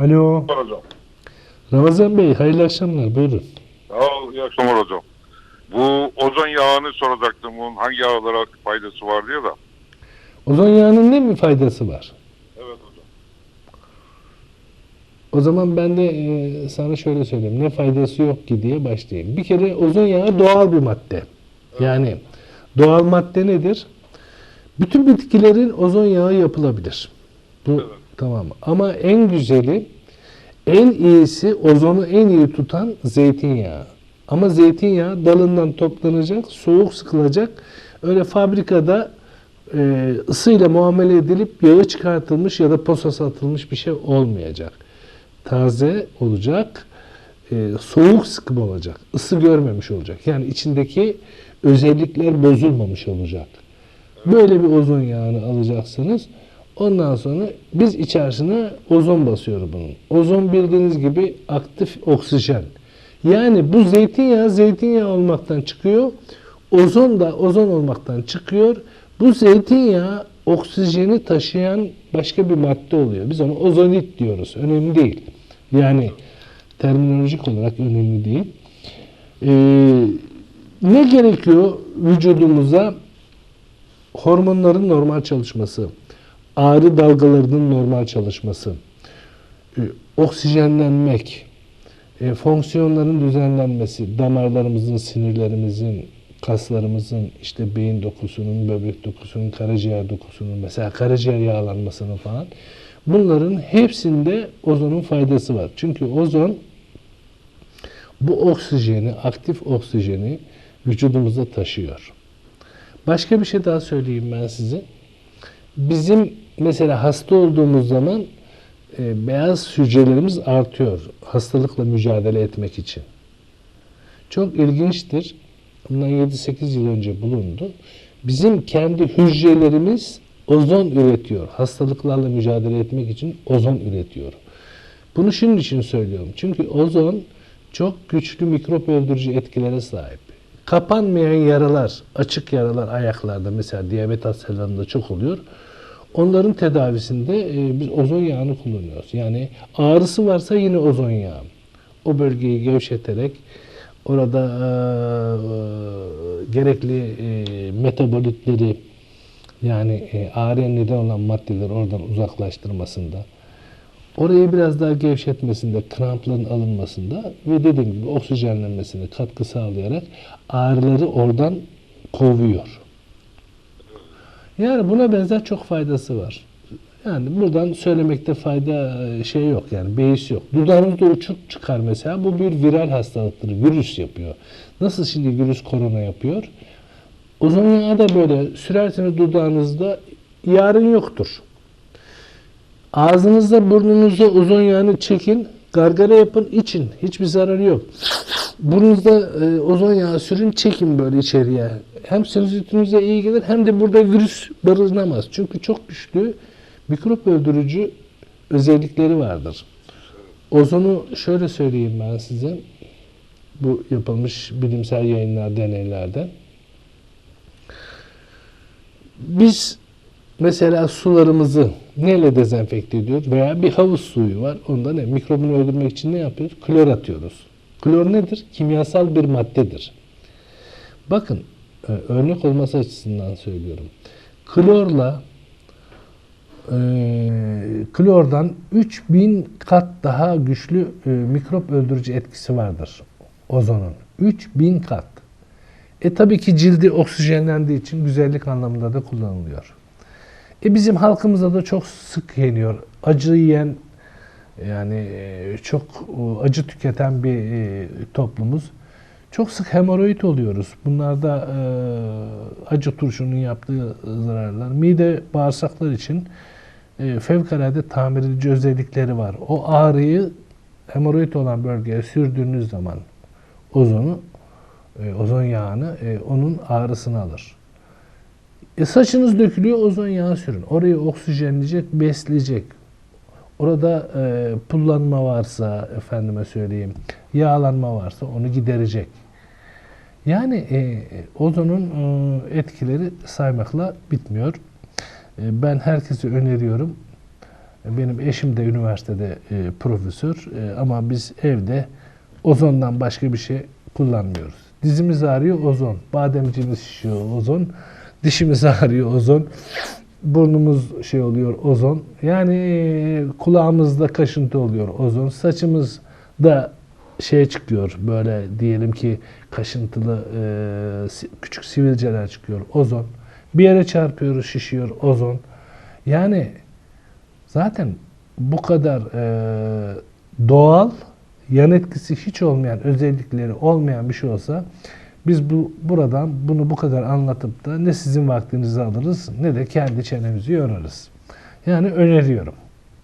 Alo. hocam. Ramazan Bey hayırlı akşamlar buyurun. Ya, iyi akşamlar hocam. Bu ozon yağını soracaktım. Bunun hangi yağlara faydası var diye de. Ozon yağının ne mi faydası var? Evet hocam. O zaman ben de e, sana şöyle söyleyeyim. Ne faydası yok ki diye başlayayım. Bir kere ozon yağı doğal bir madde. Yani doğal madde nedir? Bütün bitkilerin ozon yağı yapılabilir. Bu Evet. Tamam. Ama en güzeli, en iyisi, ozonu en iyi tutan zeytinyağı. Ama zeytinyağı dalından toplanacak, soğuk sıkılacak. Öyle fabrikada e, ısıyla muamele edilip yağı çıkartılmış ya da posası atılmış bir şey olmayacak. Taze olacak, e, soğuk sıkım olacak, ısı görmemiş olacak. Yani içindeki özellikler bozulmamış olacak. Böyle bir ozon yağını alacaksınız. Ondan sonra biz içerisine ozon basıyor bunun. Ozon bildiğiniz gibi aktif oksijen. Yani bu zeytinyağı zeytinyağı olmaktan çıkıyor. Ozon da ozon olmaktan çıkıyor. Bu zeytinyağı oksijeni taşıyan başka bir madde oluyor. Biz ona ozonit diyoruz. Önemli değil. Yani terminolojik olarak önemli değil. Ee, ne gerekiyor vücudumuza? Hormonların normal çalışması, ağrı dalgalarının normal çalışması, e, oksijenlenmek, e, fonksiyonların düzenlenmesi, damarlarımızın, sinirlerimizin, kaslarımızın, işte beyin dokusunun, böbrek dokusunun, karaciğer dokusunun, mesela karaciğer yağlanmasının falan. Bunların hepsinde ozonun faydası var. Çünkü ozon bu oksijeni, aktif oksijeni vücudumuza taşıyor. Başka bir şey daha söyleyeyim ben size. Bizim mesela hasta olduğumuz zaman e, beyaz hücrelerimiz artıyor hastalıkla mücadele etmek için. Çok ilginçtir. Bundan 7-8 yıl önce bulundu. Bizim kendi hücrelerimiz ozon üretiyor. Hastalıklarla mücadele etmek için ozon üretiyor. Bunu şunun için söylüyorum. Çünkü ozon çok güçlü mikrop öldürücü etkilere sahip. Kapanmayan yaralar, açık yaralar ayaklarda mesela diyabet hastalarında çok oluyor. Onların tedavisinde e, biz ozon yağını kullanıyoruz. Yani ağrısı varsa yine ozon yağı. O bölgeyi gevşeterek orada e, e, gerekli e, metabolitleri yani e, ağrıya neden olan maddeleri oradan uzaklaştırmasında orayı biraz daha gevşetmesinde, krampların alınmasında ve dediğim gibi oksijenlenmesine katkı sağlayarak ağrıları oradan kovuyor. Yani buna benzer çok faydası var. Yani buradan söylemekte fayda e, şey yok yani beis yok. Dudağınızda uçuk çıkar mesela bu bir viral hastalıktır. Virüs yapıyor. Nasıl şimdi virüs korona yapıyor? Ozon yağı da böyle sürerseniz dudağınızda yarın yoktur. Ağzınızda burnunuzda ozon yağını çekin, gargara yapın, için. Hiçbir zararı yok. Burnunuzda e, ozon yağı sürün, çekin böyle içeriye. Hem sinüzitinize iyi gelir hem de burada virüs barınamaz. Çünkü çok güçlü mikrop öldürücü özellikleri vardır. Ozonu şöyle söyleyeyim ben size. Bu yapılmış bilimsel yayınlar, deneylerden. Biz mesela sularımızı neyle dezenfekte ediyoruz? Veya bir havuz suyu var. Onda ne? Mikrobunu öldürmek için ne yapıyoruz? Klor atıyoruz. Klor nedir? Kimyasal bir maddedir. Bakın e, örnek olması açısından söylüyorum. Klorla e, klordan 3000 kat daha güçlü e, mikrop öldürücü etkisi vardır ozonun. 3000 kat. E tabii ki cildi oksijenlendiği için güzellik anlamında da kullanılıyor. E bizim halkımızda da çok sık yeniyor. Acı yiyen yani e, çok e, acı tüketen bir e, toplumuz. Çok sık hemoroid oluyoruz. Bunlarda acı turşunun yaptığı zararlar. Mide bağırsaklar için fevkalade tamir edici özellikleri var. O ağrıyı hemoroid olan bölgeye sürdüğünüz zaman ozonu, ozon yağını onun ağrısını alır. E saçınız dökülüyor, ozon yağı sürün. Orayı oksijenleyecek, besleyecek. Orada e, pullanma varsa, efendime söyleyeyim, yağlanma varsa onu giderecek. Yani e, ozonun e, etkileri saymakla bitmiyor. E, ben herkese öneriyorum. Benim eşim de üniversitede e, profesör E, ama biz evde ozondan başka bir şey kullanmıyoruz. Dizimiz ağrıyor ozon, bademcimiz şişiyor ozon, dişimiz ağrıyor ozon, burnumuz şey oluyor ozon. Yani kulağımızda kaşıntı oluyor ozon, saçımızda şey çıkıyor böyle diyelim ki kaşıntılı e, küçük sivilceler çıkıyor ozon. Bir yere çarpıyoruz şişiyor ozon. Yani zaten bu kadar e, doğal yan etkisi hiç olmayan özellikleri olmayan bir şey olsa biz bu buradan bunu bu kadar anlatıp da ne sizin vaktinizi alırız ne de kendi çenemizi yorarız. Yani öneriyorum.